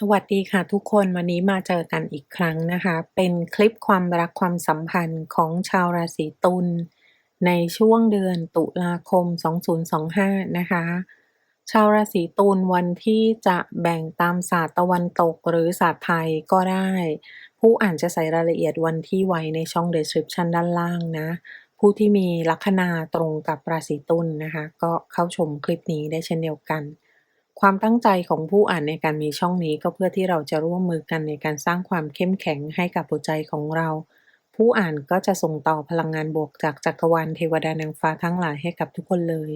สวัสดีค่ะทุกคนวันนี้มาเจอกันอีกครั้งนะคะ เป็นคลิปความรักความสัมพันธ์ของชาวราศีตุลในช่วงเดือนตุลาคม 2025 นะคะ ชาวราศีตุลวันที่จะแบ่งตามศาสตร์ตะวันตกหรือศาสตร์ไทยก็ได้ ผู้อ่านจะใส่รายละเอียดวันที่ไว้ในช่อง description ด้านล่างนะ ผู้ที่มีลัคนาตรงกับราศีตุลนะคะ ก็เข้าชมคลิปนี้ได้เช่นเดียวกัน ความตั้งใจของผู้อ่านในการมีช่องนี้ก็เพื่อที่เราจะร่วมมือกันในการสร้างความเข้มแข็งให้กับหัวใจของเรา ผู้อ่านก็จะส่งต่อพลังงานบวกจากจักรวาลเทวดานางฟ้าทั้งหลายให้กับทุกคนเลย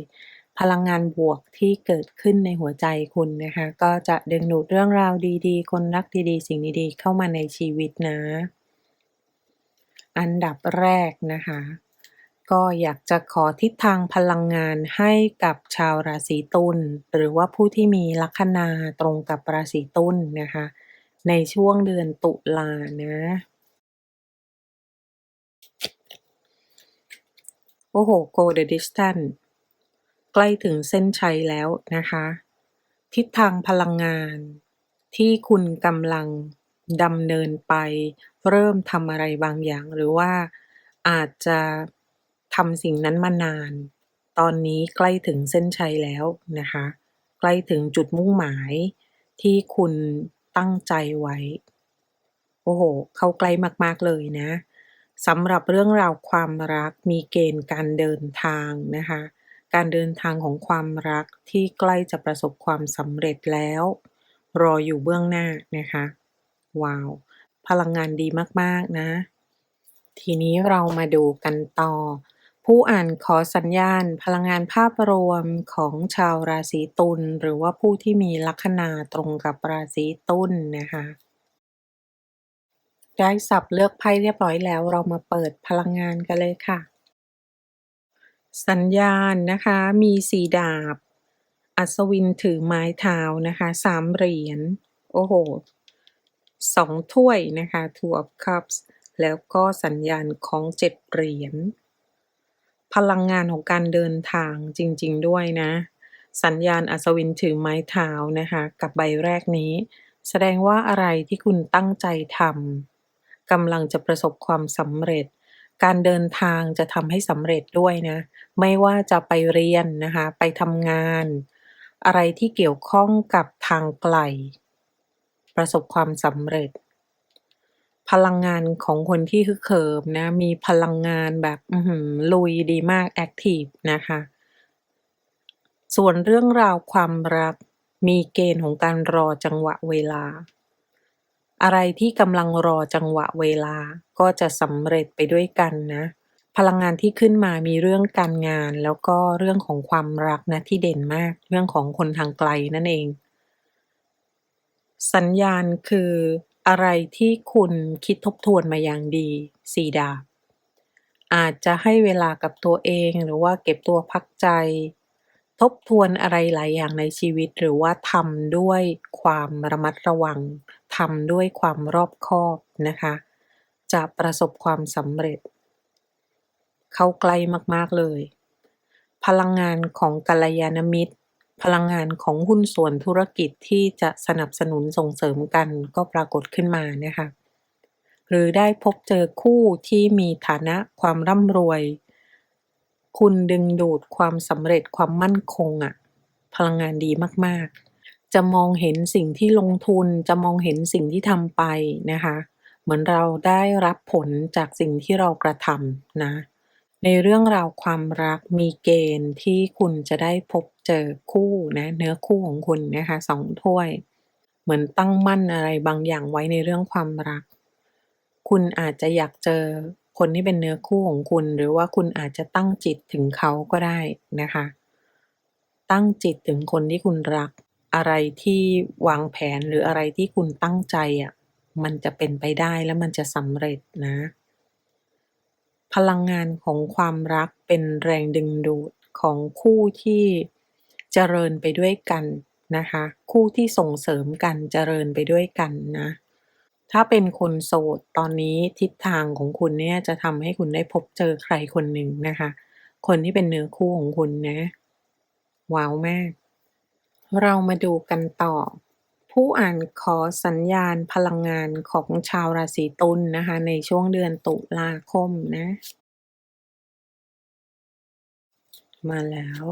พลังงานบวกที่เกิดขึ้นในหัวใจคุณนะคะ ก็จะดึงดูดเรื่องราวดีๆ คนรักดีๆ สิ่งดีๆ เข้ามาในชีวิตนะ อันดับแรกนะคะ ก็อยากจะขอทิศทางพลังงานให้กับชาวราศีตุลหรือว่าผู้ที่มีลัคนาตรงกับราศีตุลนะคะ ในช่วงเดือนตุลานะโอ้โห go the distance ใกล้ถึงเส้นชัยแล้วนะคะ ทิศทางพลังงานที่คุณกำลังดำเนินไป เริ่มทำอะไรบางอย่างหรือว่าอาจจะ ทำสิ่งนั้นมานาน ตอนนี้ใกล้ถึงเส้นชัยแล้วนะคะ ใกล้ถึงจุดมุ่งหมายที่คุณตั้งใจไว้ โอ้โห เข้าใกล้มาก ๆ เลยนะสำหรับเรื่องราวความรักมีเกณฑ์การเดินทางนะคะ การเดินทางของความรักที่ใกล้จะประสบความสำเร็จแล้ว รออยู่เบื้องหน้านะคะ ว้าว พลังงานดีมาก ๆ นะ ทีนี้เรามาดูกันต่อ ผู้อ่านขอสัญญาณพลังงานภาพรวมของชาวราศีตุลหรือว่าผู้ที่มีลัคนาตรงกับราศีตุลนะคะ ได้สับเลือกไพ่เรียบร้อยแล้วเรามาเปิดพลังงานกันเลยค่ะ สัญญาณนะคะมีสีดาบ อัศวินถือไม้เท้านะคะสามเหรียญโอ้โหสองถ้วยนะคะ two of cups แล้วก็สัญญาณของเจ็ดเหรียญ พลังงานของการเดินทางจริง ๆ ด้วยนะ สัญญาณอัศวินถือไม้เท้านะคะ กับใบแรกนี้ แสดงว่าอะไรที่คุณตั้งใจทำกำลังจะประสบความสำเร็จ การเดินทางจะทำให้สำเร็จด้วยนะ ไม่ว่าจะไปเรียนนะคะ ไปทำงาน อะไรที่เกี่ยวข้องกับทางไกล ประสบความสำเร็จ พลังงานของคนที่ฮึกเหิมนะ มีพลังงานแบบลุยดีมากแอคทีฟนะคะ ส่วนเรื่องราวความรักมีเกณฑ์ของการรอจังหวะเวลา อะไรที่กำลังรอจังหวะเวลาก็จะสำเร็จไปด้วยกันนะ พลังงานที่ขึ้นมามีเรื่องการงานแล้วก็เรื่องของความรักนะที่เด่นมากเรื่องของคนทางไกลนั่นเอง สัญญาณคือ อะไรที่คุณคิดทบทวนมาอย่างดี สี่ดาบ อาจจะให้เวลากับตัวเองหรือว่าเก็บตัวพักใจ ทบทวนอะไรหลายอย่างในชีวิตหรือว่าทำด้วยความระมัดระวังทำด้วยความรอบคอบนะคะ จะประสบความสำเร็จ เข้าใกล้มากๆเลย พลังงานของกัลยาณมิตร พลังงานของหุ้นส่วนธุรกิจที่จะสนับสนุนส่งเสริมกันก็ปรากฏขึ้นมานะคะหรือได้พบเจอคู่ที่มีฐานะความร่ำรวย คุณดึงดูดความสำเร็จความมั่นคงอะพลังงานดีมากๆ จะมองเห็นสิ่งที่ลงทุนจะมองเห็นสิ่งที่ทำไปนะคะ เหมือนเราได้รับผลจากสิ่งที่เรากระทำนะ ในเรื่องราวความรักมีเกณฑ์ที่คุณจะได้พบเจอคู่นะ เนื้อคู่ของคุณนะคะสองถ้วย เหมือนตั้งมั่นอะไรบางอย่างไว้ในเรื่องความรัก คุณอาจจะอยากเจอคนที่เป็นเนื้อคู่ของคุณ หรือว่าคุณอาจจะตั้งจิตถึงเขาก็ได้นะคะ ตั้งจิตถึงคนที่คุณรัก อะไรที่วางแผนหรืออะไรที่คุณตั้งใจอะมันจะเป็นไปได้และมันจะสำเร็จนะ พลังงานของความรักเป็นแรงดึงดูดของคู่ที่เจริญไปด้วยกันนะคะ คู่ที่ส่งเสริมกันเจริญไปด้วยกันนะ ถ้าเป็นคนโสดตอนนี้ทิศทางของคุณเนี่ยจะทำให้คุณได้พบเจอใครคนหนึ่งนะคะ คนที่เป็นเนื้อคู่ของคุณนะ ว้าวมาก เรามาดูกันต่อ ผู้อ่านขอสัญญาณพลังงานของชาวราศีตุลนะคะ ในช่วงเดือนตุลาคมนะ มาแล้ว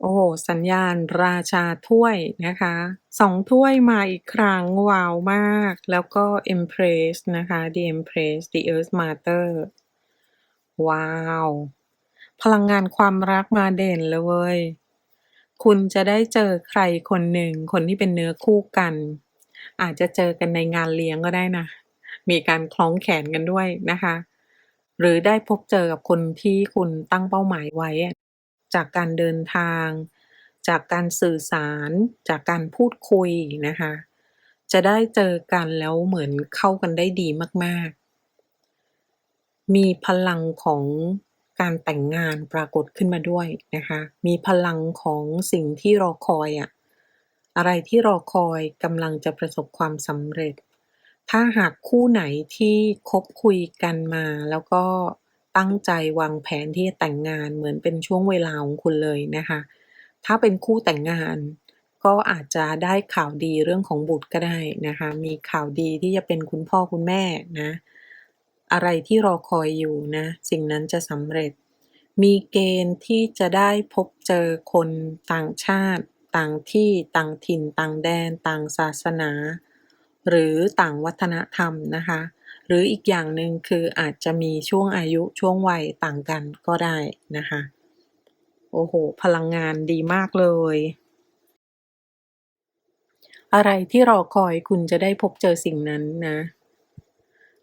โอ้โหสัญญาณราชาถ้วยนะคะสองถ้วยมาอีกครั้งว้าวมาก แล้วก็ Empress นะคะ The Empress The Earth Mother ว้าว พลังงานความรักมาเด่นเลย คุณจะได้เจอใครคนหนึ่งคนที่เป็นเนื้อคู่กัน อาจจะเจอกันในงานเลี้ยงก็ได้นะ มีการคล้องแขนกันด้วยนะคะ หรือได้พบเจอกับคนที่คุณตั้งเป้าหมายไว้ จากการเดินทาง จากการสื่อสาร จากการพูดคุยนะคะ จะได้เจอกันแล้วเหมือนเข้ากันได้ดีมาก ๆ มีพลังของ การแต่งงานปรากฏขึ้นมาด้วยนะคะ มีพลังของสิ่งที่รอคอยอะอะไรที่รอคอยกำลังจะประสบความสำเร็จ ถ้าหากคู่ไหนที่คบคุยกันมา แล้วก็ตั้งใจวางแผนที่จะแต่งงานเหมือนเป็นช่วงเวลาของคุณเลยนะคะ ถ้าเป็นคู่แต่งงานก็อาจจะได้ข่าวดีเรื่องของบุตรก็ได้นะคะ มีข่าวดีที่จะเป็นคุณพ่อคุณแม่นะ อะไรที่รอคอยอยู่นะสิ่งนั้นจะสำเร็จ มีเกณฑ์ที่จะได้พบเจอคนต่างชาติ ต่างที่ต่างถิ่น ต่างแดน ต่างศาสนา หรือต่างวัฒนธรรมนะคะ หรืออีกอย่างหนึ่งคืออาจจะมีช่วงอายุช่วงวัยต่างกันก็ได้นะคะโอ้โห พลังงานดีมากเลย อะไรที่รอคอยคุณจะได้พบเจอสิ่งนั้นนะ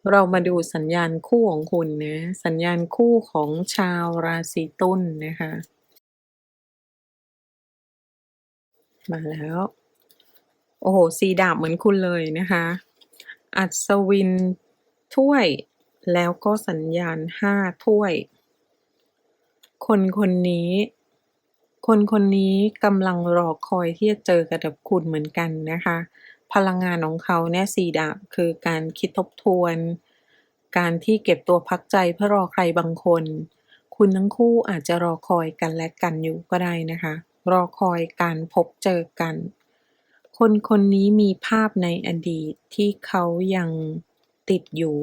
เรามาดูสัญญาณคู่ของคุณนะ สัญญาณคู่ของชาวราศีตุลนะคะ มาแล้ว โอ้โหสีดาบเหมือนคุณเลยนะคะ อัศวินถ้วยแล้วก็สัญญาณห้าถ้วย คนคนนี้ คนคนนี้กำลังรอคอยที่จะเจอกับคุณเหมือนกันนะคะ พลังงานของเขาเนี่ยสีดาบคือการคิดทบทวน การที่เก็บตัวพักใจเพื่อรอใครบางคน คุณทั้งคู่อาจจะรอคอยกันและกันอยู่ก็ได้นะคะ รอคอยการพบเจอกัน คนคนนี้มีภาพในอดีตที่เขายังติดอยู่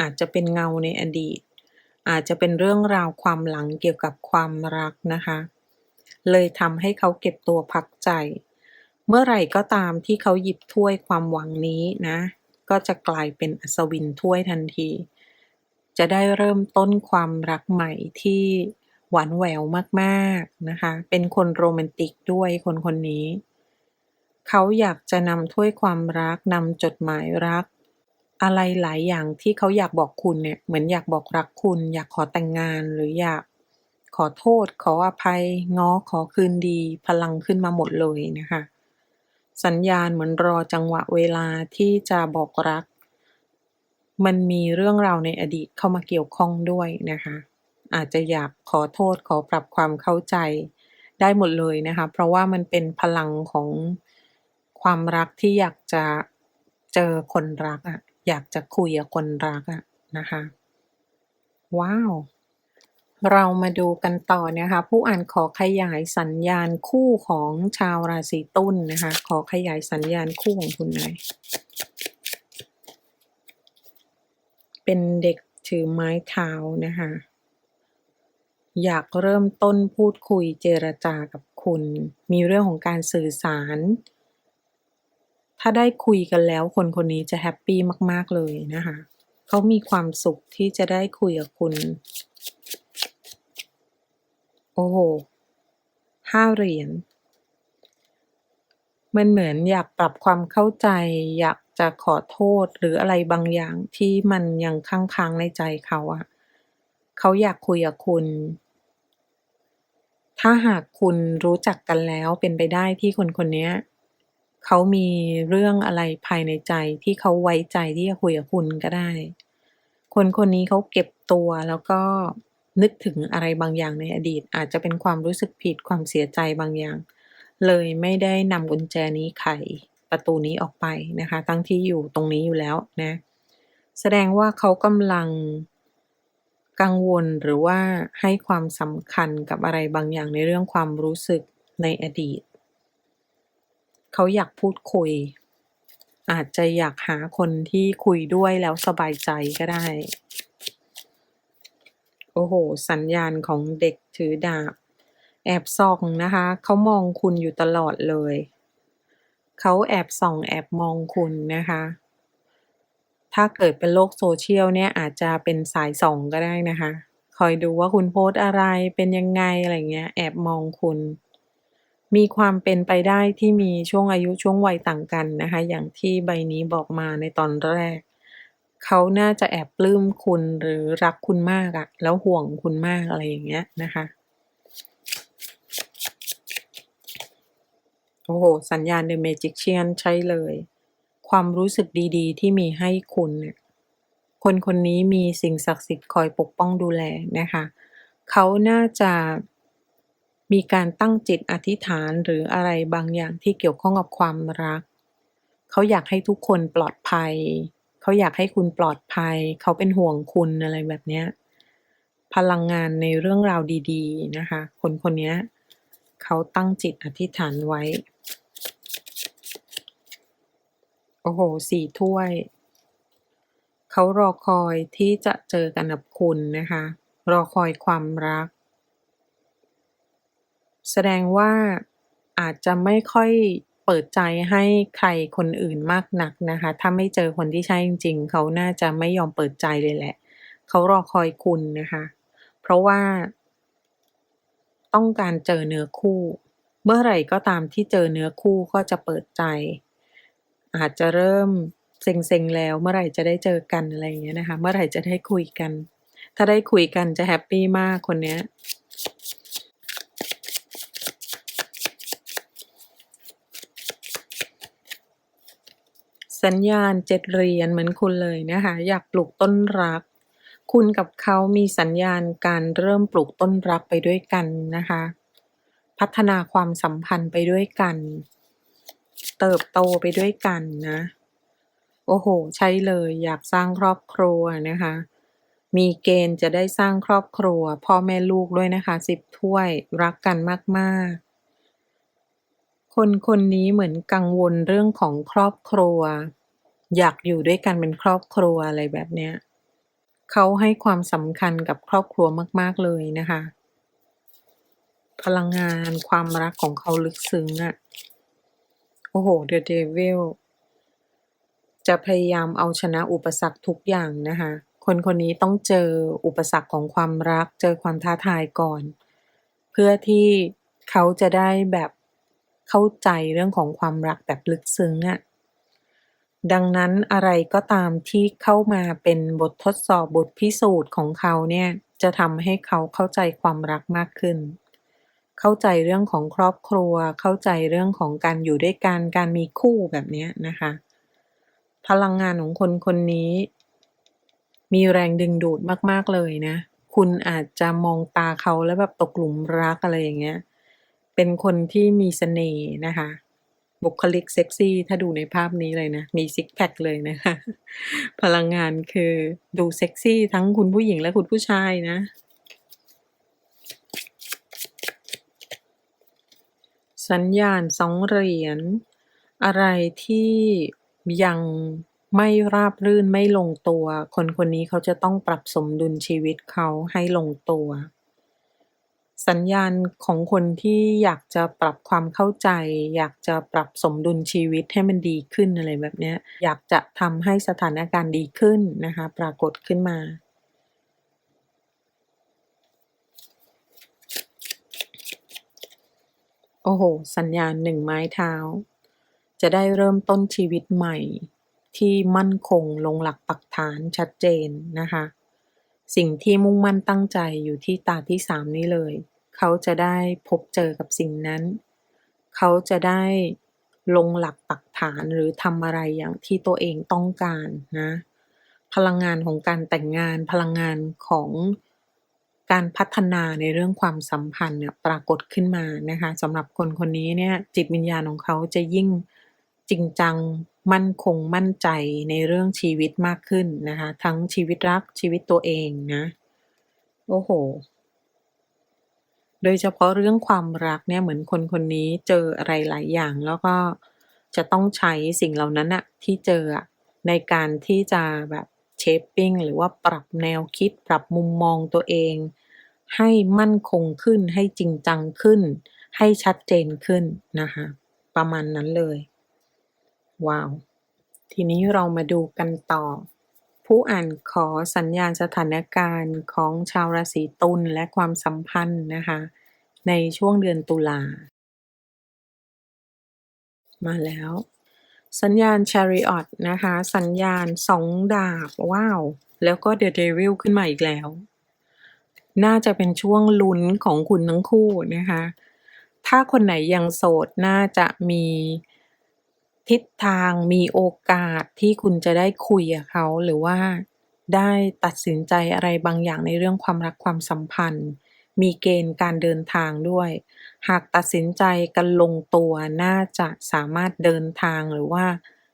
อาจจะเป็นเงาในอดีต อาจจะเป็นเรื่องราวความหลังเกี่ยวกับความรักนะคะ เลยทำให้เขาเก็บตัวพักใจ เมื่อไหร่ก็ตามที่เขาหยิบถ้วยความหวังนี้นะ ก็จะกลายเป็นอัศวินถ้วยทันที จะได้เริ่มต้นความรักใหม่ที่หวานแหววมากๆนะคะ เป็นคนโรแมนติกด้วยคนคนนี้ เขาอยากจะนำถ้วยความรักนำจดหมายรัก อะไรหลายอย่างที่เขาอยากบอกคุณเนี่ย เหมือนอยากบอกรักคุณ อยากขอแต่งงานหรืออยากขอโทษ ขออภัย ง้อขอคืนดี พลังขึ้นมาหมดเลยนะคะ สัญญาณเหมือนรอจังหวะเวลาที่จะบอกรัก มันมีเรื่องราวในอดีตเข้ามาเกี่ยวข้องด้วยนะคะ อาจจะอยากขอโทษขอปรับความเข้าใจได้หมดเลยนะคะ เพราะว่ามันเป็นพลังของความรักที่อยากจะเจอคนรักอะอยากจะคุยกับคนรักอะนะคะ ว้าว เรามาดูกันต่อนะคะ ผู้อ่านขอขยายสัญญาณคู่ของชาวราศีตุลนนะคะ ขอขยายสัญญาณคู่ของคุณหน่อยเป็นเด็กถือไม้เท้านะคะ อยากเริ่มต้นพูดคุยเจรจากับคุณ มีเรื่องของการสื่อสาร ถ้าได้คุยกันแล้วคนคนนี้จะแฮปปี้มาก ๆ เลยนะคะ เขามีความสุขที่จะได้คุยกับคุณ โอ้โหห้าเหรียญ มันเหมือนอยากปรับความเข้าใจ อยากจะขอโทษ หรืออะไรบางอย่างที่มันยังค้างๆในใจเขาอะ เขาอยากคุยกับคุณ ถ้าหากคุณรู้จักกันแล้ว เป็นไปได้ที่คนคนเนี้ย เขามีเรื่องอะไรภายในใจที่เขาไว้ใจที่จะคุยกับคุณก็ได้ คนคนนี้เขาเก็บตัว แล้วก็ นึกถึงอะไรบางอย่างในอดีต อาจจะเป็นความรู้สึกผิดความเสียใจบางอย่าง เลยไม่ได้นำกุญแจนี้ไขประตูนี้ออกไปนะคะ ทั้งที่อยู่ตรงนี้อยู่แล้วนะ แสดงว่าเขากำลังกังวลหรือว่าให้ความสำคัญกับอะไรบางอย่างในเรื่องความรู้สึกในอดีต เขาอยากพูดคุย อาจจะอยากหาคนที่คุยด้วยแล้วสบายใจก็ได้ อ้โห สัญญาณของเด็กถือดาบ แอบส่องนะคะ เขามองคุณอยู่ตลอดเลย เขาแอบส่องแอบมองคุณนะคะ ถ้าเกิดเป็นโลกโซเชียลเนี่ยอาจจะเป็นสายส่องก็ได้นะคะ คอยดูว่าคุณโพสอะไรเป็นยังไงอะไรเงี้ย แอบมองคุณ มีความเป็นไปได้ที่มีช่วงอายุช่วงวัยต่างกันนะคะ อย่างที่ใบนี้บอกมาในตอนแรก เขาน่าจะแอบปลื้มคุณหรือรักคุณมากอะแล้วห่วงคุณมากอะไรอย่างเงี้ยนะคะโอ้โห สัญญาณ The Magician ใช่เลย ความรู้สึกดีๆ ที่มีให้คุณเนี่ยคนคนนี้มีสิ่งศักดิ์สิทธิ์คอยปกป้องดูแลนะคะเขาน่าจะมีการตั้งจิตอธิษฐานหรืออะไรบางอย่างที่เกี่ยวข้องกับความรัก เขาอยากให้ทุกคนปลอดภัย เขาอยากให้คุณปลอดภัย เขาเป็นห่วงคุณอะไรแบบเนี้ย พลังงานในเรื่องราวดีๆนะคะ คนคนนี้เขาตั้งจิตอธิษฐานไว้ โอ้โห สี่ถ้วย เขารอคอยที่จะเจอกันกับคุณนะคะ รอคอยความรัก แสดงว่าอาจจะไม่ค่อย เปิดใจให้ใครคนอื่นมากนักนะคะ ถ้าไม่เจอคนที่ใช่จริงๆ เขาน่าจะไม่ยอมเปิดใจเลยแหละ เขารอคอยคุณนะคะ เพราะว่า ต้องการเจอเนื้อคู่ เมื่อไหร่ก็ตามที่เจอเนื้อคู่ก็จะเปิดใจ อาจจะเริ่มเซ็งๆแล้ว เมื่อไหร่จะได้เจอกันอะไรอย่างเงี้ยนะคะ เมื่อไหร่จะได้คุยกัน ถ้าได้คุยกันจะแฮปปี้มากคนเนี้ย สัญญาณเจ็ดเหรียญเหมือนคุณเลยนะคะ อยากปลูกต้นรัก คุณกับเขามีสัญญาณการเริ่มปลูกต้นรักไปด้วยกันนะคะ พัฒนาความสัมพันธ์ไปด้วยกัน เติบโตไปด้วยกันนะ โอ้โห ใช่เลยอยากสร้างครอบครัวนะคะ มีเกณฑ์จะได้สร้างครอบครัว พ่อแม่ลูกด้วยนะคะสิบถ้วยรักกันมากๆ คนคนนี้เหมือนกังวลเรื่องของครอบครัว อยากอยู่ด้วยกันเป็นครอบครัวอะไรแบบเนี้ยเขาให้ความสำคัญกับครอบครัวมาก ๆ เลยนะคะ พลังงานความรักของเขาลึกซึ้งอะโอ้โห The Devil จะพยายามเอาชนะอุปสรรคทุกอย่างนะคะ คนคนนี้ต้องเจออุปสรรคของความรัก เจอความท้าทายก่อน เพื่อที่เขาจะได้แบบ เข้าใจเรื่องของความรักแบบลึกซึ้งอะดังนั้นอะไรก็ตามที่เข้ามาเป็นบททดสอบบทพิสูจน์ของเขาเนี่ยจะทำให้เขาเข้าใจความรักมากขึ้น เข้าใจเรื่องของครอบครัว เข้าใจเรื่องของการอยู่ด้วยกันการมีคู่แบบนี้นะคะ พลังงานของคนคนนี้ มีแรงดึงดูดมากๆเลยนะ คุณอาจจะมองตาเขาแล้วแบบตกหลุมรักอะไรอย่างเงี้ย เป็นคนที่มีเสน่ห์นะคะ บุคลิกเซ็กซี่ ถ้าดูในภาพนี้เลยนะ มีซิกแพคเลยนะคะ พลังงานคือดูเซ็กซี่ทั้งคุณผู้หญิงและคุณผู้ชายนะ สัญญาณสองเหรียญ อะไรที่ยังไม่ราบรื่นไม่ลงตัว คนคนนี้เขาจะต้องปรับสมดุลชีวิตเขาให้ลงตัว สัญญาณของคนที่อยากจะปรับความเข้าใจ อยากจะปรับสมดุลชีวิตให้มันดีขึ้นอะไรแบบเนี้ย อยากจะทำให้สถานการณ์ดีขึ้นนะคะ ปรากฏขึ้นมา โอ้โห สัญญาณหนึ่งไม้เท้า จะได้เริ่มต้นชีวิตใหม่ ที่มั่นคงลงหลักปักฐานชัดเจนนะคะสิ่งที่มุ่งมั่นตั้งใจอยู่ที่ตาที่สามนี้เลย เขาจะได้พบเจอกับสิ่งนั้น เขาจะได้ลงหลักปักฐานหรือทำอะไรอย่างที่ตัวเองต้องการนะ พลังงานของการแต่งงาน พลังงานของการพัฒนาในเรื่องความสัมพันธ์เนี่ยปรากฏขึ้นมานะคะสำหรับคนคนนี้เนี่ยจิตวิญญาณของเขาจะยิ่งจริงจังมั่นคงมั่นใจในเรื่องชีวิตมากขึ้นนะคะ ทั้งชีวิตรักชีวิตตัวเองนะ โอ้โห โดยเฉพาะเรื่องความรักเนี่ยเหมือนคนคนนี้เจออะไรหลายอย่าง แล้วก็จะต้องใช้สิ่งเหล่านั้นน่ะที่เจออะในการที่จะแบบ shaping หรือว่าปรับแนวคิด ปรับมุมมองตัวเอง ให้มั่นคงขึ้น ให้จริงจังขึ้น ให้ชัดเจนขึ้นนะคะประมาณนั้นเลย ว้าว ทีนี้เรามาดูกันต่อ ผู้อ่านขอสัญญาณสถานการณ์ของชาวราศีตุลและความสัมพันธ์นะคะ ในช่วงเดือนตุลา มาแล้ว สัญญาณ Chariot นะคะ สัญญาณสองดาบ ว้าว แล้วก็ The Devil ขึ้นมาอีกแล้ว น่าจะเป็นช่วงลุ้นของคุณทั้งคู่นะคะ ถ้าคนไหนยังโสดน่าจะมี ทิศทางมีโอกาสที่คุณจะได้คุยกับเขา หรือว่าได้ตัดสินใจอะไรบางอย่างในเรื่องความรักความสัมพันธ์ มีเกณฑ์การเดินทางด้วย หากตัดสินใจกันลงตัวน่าจะสามารถเดินทางหรือว่า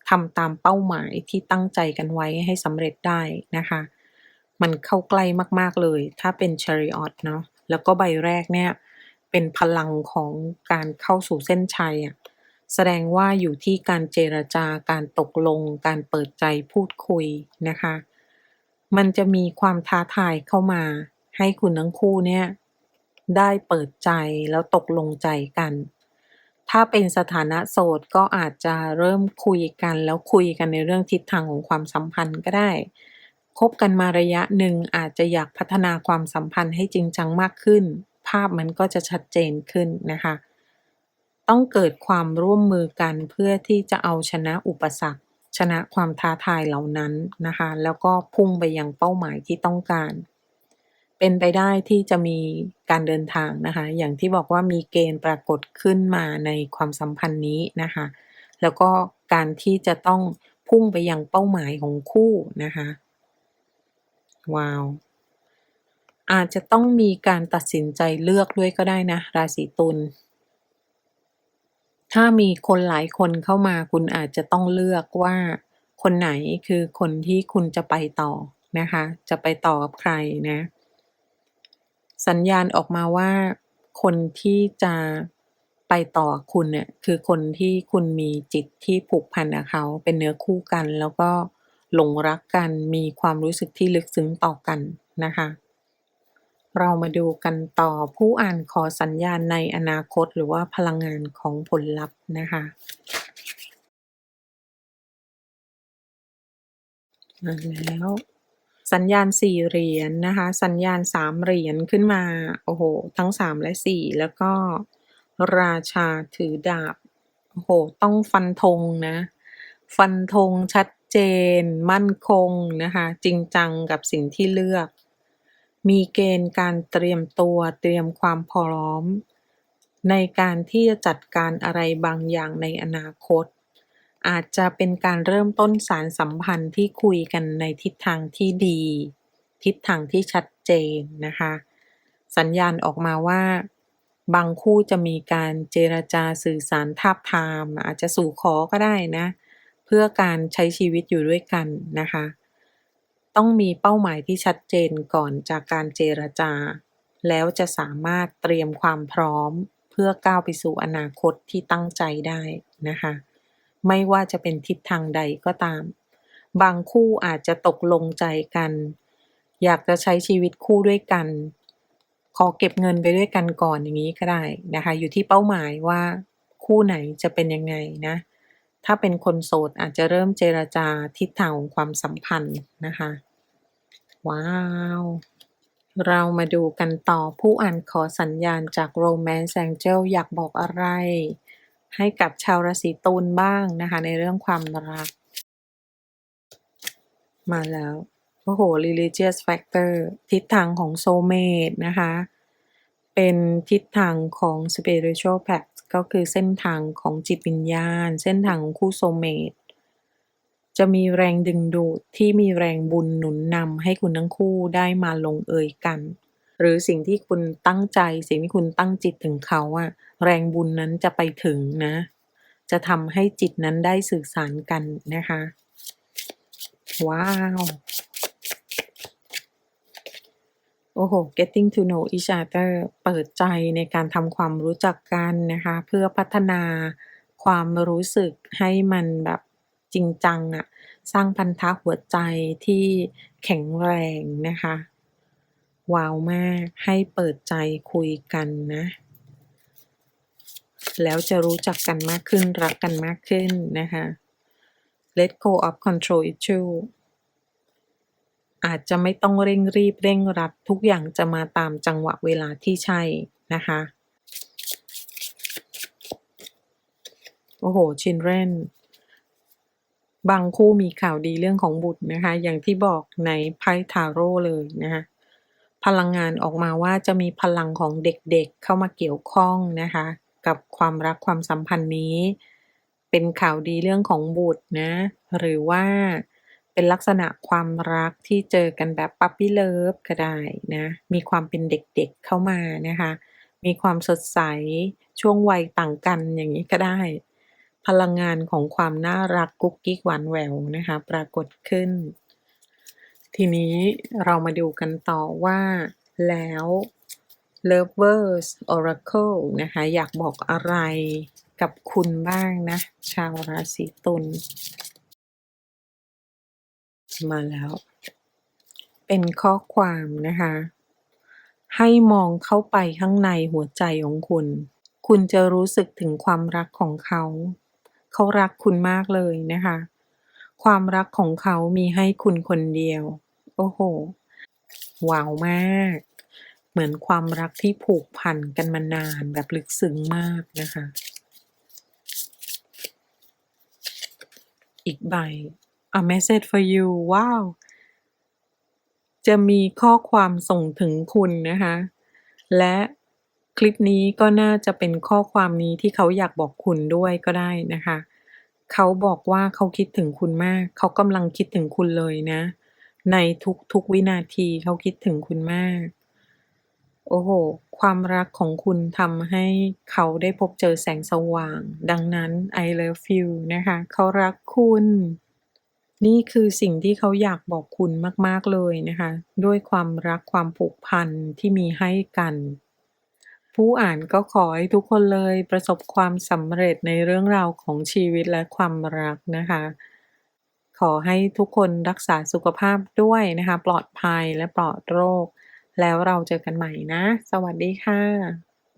ทำตามเป้าหมายที่ตั้งใจกันไว้ให้สำเร็จได้นะคะ มันเข้าใกล้มาก ๆ เลย ถ้าเป็น Chariot เนาะแล้วก็ใบแรกเนี่ย เป็นพลังของการเข้าสู่เส้นชัยอะ แสดงว่าอยู่ที่การเจรจาการตกลง การเปิดใจพูดคุยนะคะ มันจะมีความท้าทายเข้ามา ให้คุณทั้งคู่เนี่ย ได้เปิดใจแล้วตกลงใจกัน ถ้าเป็นสถานะโสดก็อาจจะเริ่มคุยกัน แล้วคุยกันในเรื่องทิศทางของความสัมพันธ์ก็ได้คบกันมาระยะหนึ่งอาจจะอยากพัฒนาความสัมพันธ์ให้จริงจังมากขึ้น ภาพมันก็จะชัดเจนขึ้นนะคะ ต้องเกิดความร่วมมือกันเพื่อที่จะเอาชนะอุปสรรค ชนะความท้าทายเหล่านั้นนะคะ แล้วก็พุ่งไปยังเป้าหมายที่ต้องการ เป็นไปได้ที่จะมีการเดินทางนะคะ อย่างที่บอกว่ามีเกณฑ์ปรากฏขึ้นมาในความสัมพันธ์นี้นะคะ แล้วก็การที่จะต้องพุ่งไปยังเป้าหมายของคู่นะคะ ว้าว อาจจะต้องมีการตัดสินใจเลือกด้วยก็ได้นะ ราศีตุล ถ้ามีคนหลายคนเข้ามา คุณอาจจะต้องเลือกว่า คนไหนคือคนที่คุณจะไปต่อนะคะ จะไปต่อกับใครนะ สัญญาณออกมาว่า คนที่จะไปต่อคุณเนี่ยคือคนที่คุณมีจิตที่ผูกพันกับเขา เป็นเนื้อคู่กัน แล้วก็หลงรักกัน มีความรู้สึกที่ลึกซึ้งต่อกันนะคะ เรามาดูกันต่อผู้อ่านขอสัญญาณในอนาคตหรือว่าพลังงานของผลลัพธ์นะคะมาแล้วสัญญาณ4เหรียญนะคะ สัญญาณ3เหรียญขึ้นมา โอ้โฮทั้ง3และ4แล้วก็ราชาถือดาบ โอ้โฮต้องฟันธงนะ ฟันธงชัดเจน มั่นคงนะคะ จริงจังกับสิ่งที่เลือก มีเกณฑ์การเตรียมตัวเตรียมความพร้อม ในการที่จะจัดการอะไรบางอย่างในอนาคต อาจจะเป็นการเริ่มต้นสารสัมพันธ์ที่คุยกันในทิศทางที่ดี ทิศทางที่ชัดเจนนะคะ สัญญาณออกมาว่า บางคู่จะมีการเจรจาสื่อสารทาบทาม อาจจะสู่ขอก็ได้นะ เพื่อการใช้ชีวิตอยู่ด้วยกันนะคะ ต้องมีเป้าหมายที่ชัดเจนก่อนจากการเจรจา แล้วจะสามารถเตรียมความพร้อม เพื่อก้าวไปสู่อนาคตที่ตั้งใจได้นะคะ ไม่ว่าจะเป็นทิศทางใดก็ตาม บางคู่อาจจะตกลงใจกัน อยากจะใช้ชีวิตคู่ด้วยกัน ขอเก็บเงินไปด้วยกันก่อนอย่างงี้ก็ได้นะคะ อยู่ที่เป้าหมายว่าคู่ไหนจะเป็นยังไงนะ ถ้าเป็นคนโสดอาจจะเริ่มเจรจาทิศทางของความสัมพันธ์นะคะ ว้าว เรามาดูกันต่อผู้อ่านขอสัญญาณจาก Romance Angel อยากบอกอะไร ให้กับชาวราศีตุลบ้างนะคะ ในเรื่องความรัก มาแล้ว โอ้โฮ Religious Factor ทิศทางของ Soulmate นะคะ เป็นทิศทางของ Spiritual Path ก็คือเส้นทางของจิตวิญญาณ เส้นทางของคู่ Soulmate จะมีแรงดึงดูดที่มีแรงบุญหนุนนำให้คุณทั้งคู่ได้มาลงเอยกัน หรือสิ่งที่คุณตั้งใจ สิ่งที่คุณตั้งจิตถึงเขาอะแรงบุญนั้นจะไปถึงนะ จะทำให้จิตนั้นได้สื่อสารกันนะคะ ว้าวโอ้โฮ Getting to know each other เปิดใจในการทำความรู้จักกันนะคะ เพื่อพัฒนาความรู้สึกให้มันแบบ จริงจังอะ สร้างพันธะหัวใจที่แข็งแรงนะคะ ว้าวมาก ให้เปิดใจคุยกันนะ แล้วจะรู้จักกันมากขึ้นรักกันมากขึ้นนะคะ Let go of control issue อาจจะไม่ต้องเร่งรีบเร่งรัดทุกอย่างจะมาตามจังหวะเวลาที่ใช่นะคะ โอ้โฮ Children บางคู่มีข่าวดีเรื่องของบุตรนะคะ อย่างที่บอกในไพ่ทาโร่เลยนะคะพลังงานออกมาว่าจะมีพลังของเด็กๆเข้ามาเกี่ยวข้องนะคะ กับความรักความสัมพันธ์นี้ เป็นข่าวดีเรื่องของบุตรนะ หรือว่าเป็นลักษณะความรักที่เจอกันแบบ Puppy Love ก็ได้นะ มีความเป็นเด็กๆเข้ามานะคะ มีความสดใสช่วงวัยต่างกันอย่างงี้ก็ได้ พลังงานของความน่ารักกุ๊กกิ๊กหวานแหววนะคะปรากฏขึ้น ทีนี้เรามาดูกันต่อว่าแล้ว Lovers Oracle นะคะอยากบอกอะไรกับคุณบ้างนะ ชาวราศีตุลมาแล้ว เป็นข้อความนะคะ ให้มองเข้าไปข้างในหัวใจของคุณ คุณจะรู้สึกถึงความรักของเขา เขารักคุณมากเลยนะคะ ความรักของเขามีให้คุณคนเดียว โอ้โฮว้าวมาก เหมือนความรักที่ผูกพันกันมานานแบบลึกซึ้งมากนะคะ อีกใบ A message for you ว้าว จะมีข้อความส่งถึงคุณนะคะ และ คลิปนี้ก็น่าจะเป็นข้อความนี้ที่เขาอยากบอกคุณด้วยก็ได้นะคะ เขาบอกว่าเขาคิดถึงคุณมาก เขากำลังคิดถึงคุณเลยนะ ในทุกๆวินาทีเขาคิดถึงคุณมาก โอ้โฮความรักของคุณทำให้เขาได้พบเจอแสงสว่าง ดังนั้น I love you นะคะ เขารักคุณ นี่คือสิ่งที่เขาอยากบอกคุณมากๆเลยนะคะ ด้วยความรักความผูกพันที่มีให้กัน ผู้อ่านก็ขอให้ทุกคนเลยประสบความสำเร็จในเรื่องราวของชีวิตและความรักนะคะ ขอให้ทุกคนรักษาสุขภาพด้วยนะคะ ปลอดภัยและปลอดโรค แล้วเราเจอกันใหม่นะ สวัสดีค่ะ